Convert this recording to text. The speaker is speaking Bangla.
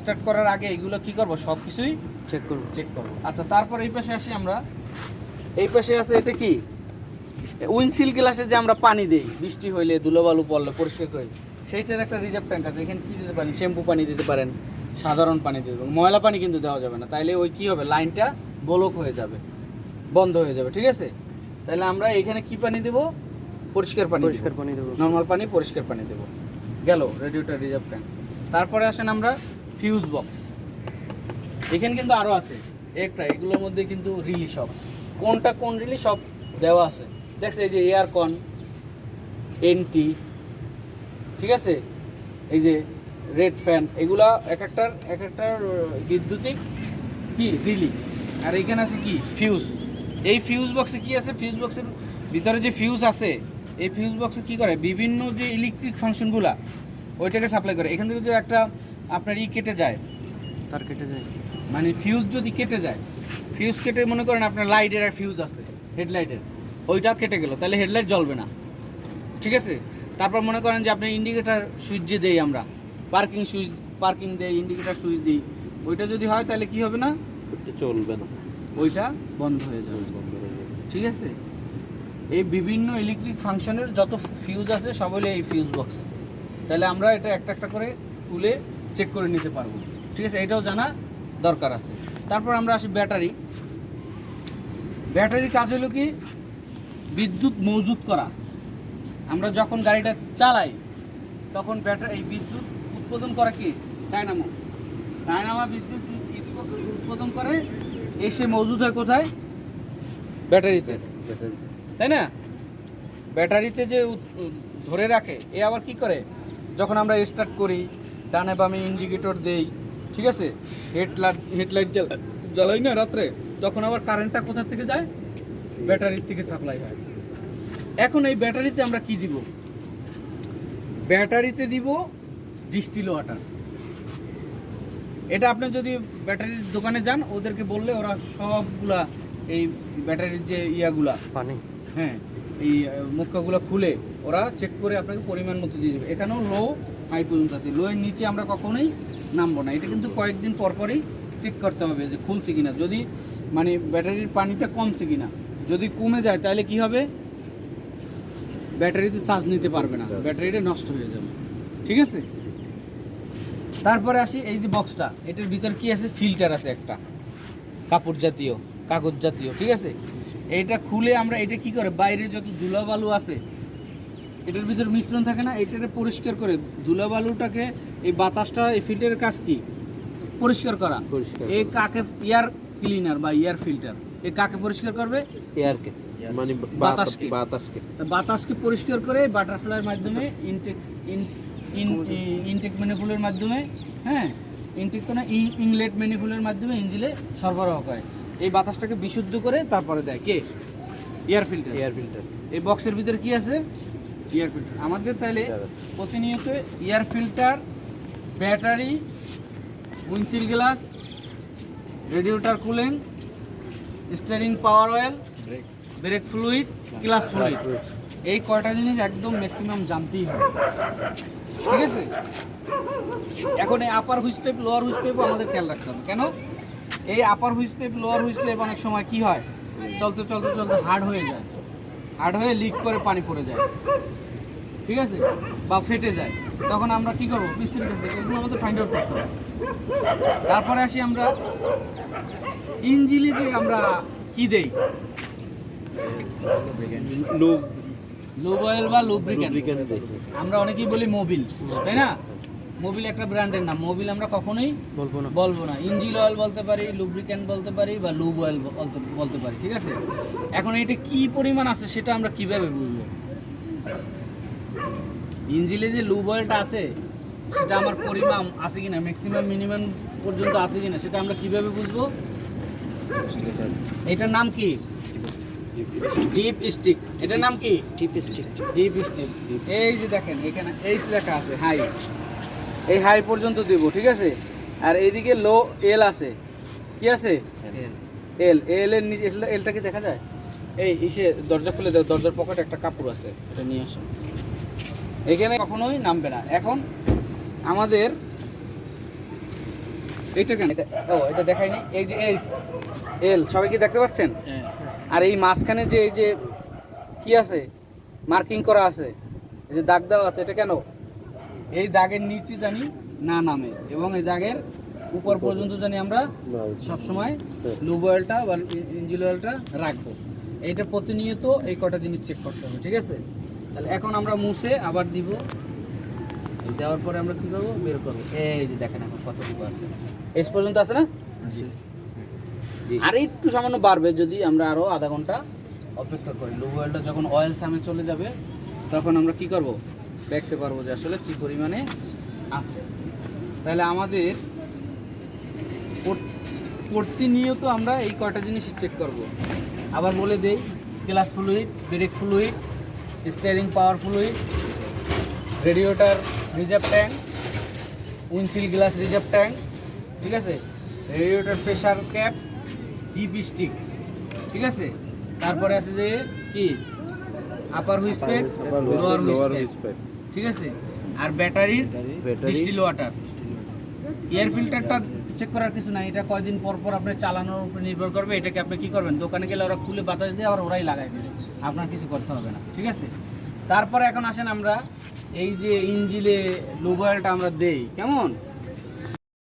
স্টার্ট করার আগে এগুলো কি করব? সব কিছুই চেক করব। চেক করব। আচ্ছা তারপর এই পাশে আসি আমরা। এই পাশে আছে এটা কি? উইন্ডশিল গ্লাসে যে আমরা পানি দেই বৃষ্টি হইলে ধুলোবালু পড়লে পরিষ্কার করে। সেইটার একটা রিজার্ভ ট্যাঙ্ক আছে। এখানে কি দিতে পারেন? শ্যাম্পু পানি দিতে পারেন সাধারণ পানি দিতে পারেন। ময়লা পানি কিন্তু দেওয়া যাবে না। তাইলে ওই কি হবে? লাইনটা ব্লক হয়ে যাবে। বন্ধ হয়ে যাবে। ঠিক আছে? তাহলে আমরা এখানে কি পানি দেব? পরিষ্কার পানি পরিষ্কার পানি দেবো। নর্মাল পানি পরিষ্কার পানি দেব। গেল রেডিওটা রিজার্ভ ট্যাঙ্ক তারপরে আসেন আমরা ফিউজ বক্স এখানে কিন্তু আরও আছে। একটা, এগুলোর মধ্যে কিন্তু রিলি সব কোনটা কোন রিলি সব দেওয়া আছে। দেখছে, এই যে এয়ার কন এনটি ঠিক আছে? এই যে রেড ফ্যান এগুলা এক একটার এক একটার বিদ্যুতিক কি রিলি আর এখানে আছে কি? ফিউজ এই ফিউজ বক্সে কি আছে? ফিউজ বক্সের ভিতরে যে ফিউজ আছে, এই ফিউজ বক্সে কি করে? বিভিন্ন যে ইলেকট্রিক ফাংশনগুলা ওইটাকে সাপ্লাই করে। এখান থেকে যদি একটা আপনার ই কেটে যায়। তার কেটে যায়। মানে ফিউজ যদি কেটে যায় ফিউজ কেটে মনে করেন আপনার লাইটের আর ফিউজ আছে হেডলাইটের ওইটা কেটে গেল তাহলে হেডলাইট জ্বলবে না। ঠিক আছে? তারপর মনে করেন যে আপনি ইন্ডিকেটার সুইচ যে দেই আমরা পার্কিং সুইচ পার্কিং দেই ইন্ডিকেটার সুইচ দিই ওইটা যদি হয় তাহলে কি হবে না? চলবে না। ওইটা বন্ধ হয়ে যাবে। ঠিক আছে? এই বিভিন্ন ইলেকট্রিক ফাংশনের যত ফিউজ আছে সব হলো এই ফিউজ বক্সে তাহলে আমরা এটা একটা একটা করে তুলে চেক করে নিতে পারব। ঠিক আছে? এটাও জানা দরকার আছে। তারপর আমরা আসি ব্যাটারি। ব্যাটারির কাজ হলো কি? বিদ্যুৎ মজুত করা। আমরা যখন গাড়িটা চালাই, তখন ব্যাটারি, এই বিদ্যুৎ উৎপাদন করে কি? ডায়নামো ডায়নামা বিদ্যুৎ উৎপাদন করে, এসে মজুদ হয় কোথায়? ব্যাটারিতে। তাই না? ব্যাটারিতে যে ধরে রাখে, এ আবার কি করে? যখন আমরা স্টার্ট করি ডানে বামে ইন্ডিকেটর দেই ঠিক আছে? হেডলাইট হেডলাইট জ্বালাই না রাত্রে তখন আবার কারেন্টটা কোথা থেকে যায়? ব্যাটারির থেকে সাপ্লাই হয়। এখন এই ব্যাটারিতে আমরা কি দিব? ব্যাটারিতে দিব ডিস্টিল ওয়াটার এটা আপনি যদি ব্যাটারির দোকানে যান ওদেরকে বললে ওরা সবগুলা এই ব্যাটারির যে ইয়াগুলা পানি। হ্যাঁ এই মুখাগুলো খুলে ওরা চেক করে আপনাকে পরিমাণ মতো দিয়ে দেবে। এখানেও লো হাই পর্যন্ত আছে। লো এর নিচে আমরা কখনোই নামবো না। এটা কিন্তু কয়েকদিন পর পরই চেক করতে হবে যে খুলছে কিনা। যদি মানে ব্যাটারির পানিটা কমছে কিনা। যদি কমে যায় তাহলে কি হবে? ব্যাটারিতে চার্জ নিতে পারবে না। ব্যাটারিটা নষ্ট হয়ে যাবে। ঠিক আছে? তারপরে আসি এই যে বক্সটা এটার ভিতর কি আছে? ফিল্টার আছে একটা। কাপড় জাতীয় কাগজ জাতীয়। ঠিক আছে? এটা খুলে আমরা এটা কি করে? বাইরে যত ধুলাবালু আছে এটার ভিতর মিশ্রণ থাকে না এটাকে পরিষ্কার করে। ধুলাবালুটাকে এই বাতাসটা এই ফিল্টারের কাজ কি? পরিষ্কার করা। এই কাকে এয়ার ক্লিনার বা এয়ার ফিল্টার এই কাকে পরিষ্কার করবে? এয়ারকে মানে বাতাসকে। বাতাসকে। বাতাসকে পরিষ্কার করে বাটারফ্লাইয়ের মাধ্যমে ইনটেক ইন ইনটেক ম্যানিফুলের মাধ্যমে হ্যাঁ? ইনটেক তো না ইংলেট ম্যানিফুলের মাধ্যমে ইঞ্জিলে সরবরাহ করে। এই বাতাসটাকে বিশুদ্ধ করে তারপরে দেয় কে? Air filter. Air filter. এই বক্সের ভিতরে কি আছে? এয়ার ফিল্টার আমাদের তাহলে প্রতিনিয়ত air filter, battery windshield glass radiator cooling, steering power oil, brake fluid clutch fluid. এই কয়টা জিনিস একদম ম্যাক্সিমাম জানতেই হবে। ঠিক আছে? এখন এই আপার হুইস পাইপ লোয়ার হুইস পাইপও আমাদের খেয়াল রাখতে হবে। কেন? এই আপার হুইস পাইপ লোয়ার হুইস পাইপ অনেক সময় কি হয়? চলতে চলতে চলতে হার্ড হয়ে যায়। হার্ড হয়ে লিক করে পানি পড়ে যায়। ঠিক আছে? বা ফেটে যায়। তখন আমরা কি করব? মিস্ত্রির কাছে এগুলো আমাদের ফাইন্ড আউট করতে হবে। তারপরে আসি আমরা ইঞ্জিলে যে আমরা কি দেই? লুব লুব অয়েল বা লুব্রিকেন্ট লুব্রিকেন্ট আমরা অনেকেই বলি মোবিল তাই না? মোবিল একটা ব্র্যান্ডের নাম। মোবিল আমরা কখনোই বলব না। বলব না। ইঞ্জিল অয়েল বলতে পারি লুব্রিক্যান্ট বলতে পারি বা লুব অয়েল বলতে বলতে পারি ঠিক আছে? এখন এটা কি পরিমাণ আছে সেটা আমরা কীভাবে বুঝব? ইঞ্জিলে যে লুব অয়েলটা আছে সেটা আমার পরিমাণ আছে কিনা ম্যাক্সিমাম মিনিমাম পর্যন্ত আছে কিনা সেটা আমরা কীভাবে বুঝব? এটার নাম কি? ডিপ স্টিক এটার নাম কি? ডিপ স্টিক ডিপ স্টিল এই যে দেখেন এখানে এইচ লেখা আছে হাই এই হাই পর্যন্ত দেব ঠিক আছে? আর এইদিকে লো এল আছে। কি আছে? এল। এল। এর নিচে এল- এলটা কি দেখা যায়? এই ইসে দরজা খুলে দাও দরজার পকেটে একটা কাপড় আছে এটা নিয়ে আসো। এখানে কখনোই নামবে না। এখন আমাদের এইটা কেন? এটা ও এটা দেখায়নি এই যে এইচ এল সবাই কি দেখতে পাচ্ছেন? হ্যাঁ। আর এই মাঝখানে যে এই যে কি আছে? মার্কিং করা আছে। এই যে দাগ দেওয়া আছে এটা কেন? এই দাগের নিচে জানি না নামে এবং এই দাগের উপর পর্যন্ত জানি আমরা সবসময় লুব অয়েলটা বা ইঞ্জিন অয়েলটা রাখব। এইটা প্রতিনিয়ত এই কটা জিনিস চেক করতে হবে ঠিক আছে? তাহলে এখন আমরা মুছে আবার দিব। এই দেওয়ার পরে আমরা কি করব? বের করব। এই যে দেখেন এখন কতটুকু আছে। এস পর্যন্ত আছে না? আর একটু সামান্য বাড়বে যদি আমরা আরও আধা ঘণ্টা অপেক্ষা করি। লুব অয়েলটা যখন অয়েল সামনে চলে যাবে তখন আমরা কি করব? দেখতে পারব যে আসলে কী পরিমাণে আছে। তাহলে আমাদের প্রতিনিয়ত আমরা এই কয়টা জিনিস চেক করব। আবার বলে দেই clutch fluid brake fluid steering power fluid radiator reserve tank windshield glass reserve tank ঠিক আছে? Radiator pressure cap dip stick ঠিক আছে? তারপরে আছে যে কি? আপার হুইস প্যাক লোয়ার লোয়ার হুইস হুইস পাইপ ঠিক আছে? আর ব্যাটারির ব্যাটারি। Distil water. এয়ার ফিল্টারটা চেক করার কিছু নাই এটা কয়দিন পর পর আপনি চালানোর উপর নির্ভর করবে এটাকে আপনি কি করবেন? দোকানে গেলে ওরা খুলে বাতাস দিয়ে আবার ওরাই লাগাই দেবে আপনার কিছু করতে হবে না ঠিক আছে? তারপরে এখন আসেন আমরা এই যে ইঞ্জিলে লুবয়েলটা আমরা দেই কেমন?